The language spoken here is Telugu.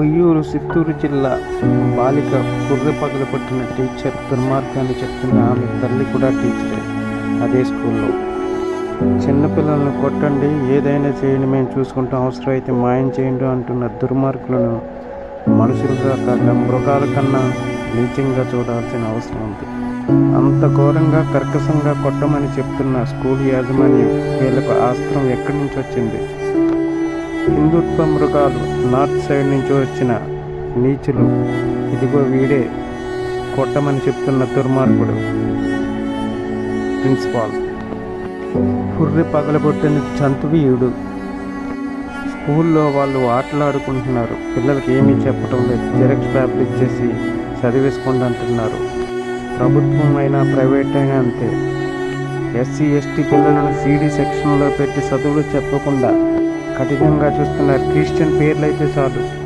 ఉయ్యూరు చిత్తూరు జిల్లా బాలిక కుర్రె పగలగొట్టిన టీచర్ దుర్మార్గాన్ని చెప్తున్న ఆమె తల్లి కూడా టీచరే. అదే స్కూల్లో. చిన్నపిల్లలను కొట్టండి ఏదైనా చేయండి మేము చూసుకుంటాం అవసరమైతే మాయం చేయండి అంటున్న దుర్మార్గులను మనుషులుగా కాక మృగాల కన్నా నీచంగా చూడాల్సిన అవసరం ఉంది. అంత ఘోరంగా కర్కశంగా కొట్టమని చెప్తున్న స్కూల్ యాజమాన్యం వీళ్ళకు ఆస్త్రం ఎక్కడి నుంచి వచ్చింది? హిందుత్వ మృగాలు నార్త్ సైడ్ నుంచి వచ్చిన నీచులు. ఇదిగో వీడే కొట్టమని చెప్తున్న దుర్మార్గుడు. ప్రిన్సిపాల్. పుర్రి పగలగొట్టిన జంతువీయుడు. స్కూల్లో వాళ్ళు ఆటలాడుకుంటున్నారు. పిల్లలకి ఏమీ చెప్పటం లేదు. జెరక్స్ పేపర్ ఇచ్చేసి చదివేసుకోండి అంటున్నారు. ప్రభుత్వం అయినా ప్రైవేట్ అయినా అంతే. ఎస్సీ ఎస్టీ పిల్లలను సీడీ సెక్షన్లో పెట్టి చదువులు చెప్పకుండా కఠినంగా చూస్తున్నారు. క్రిస్టియన్ పేర్లు అయితే చాలు.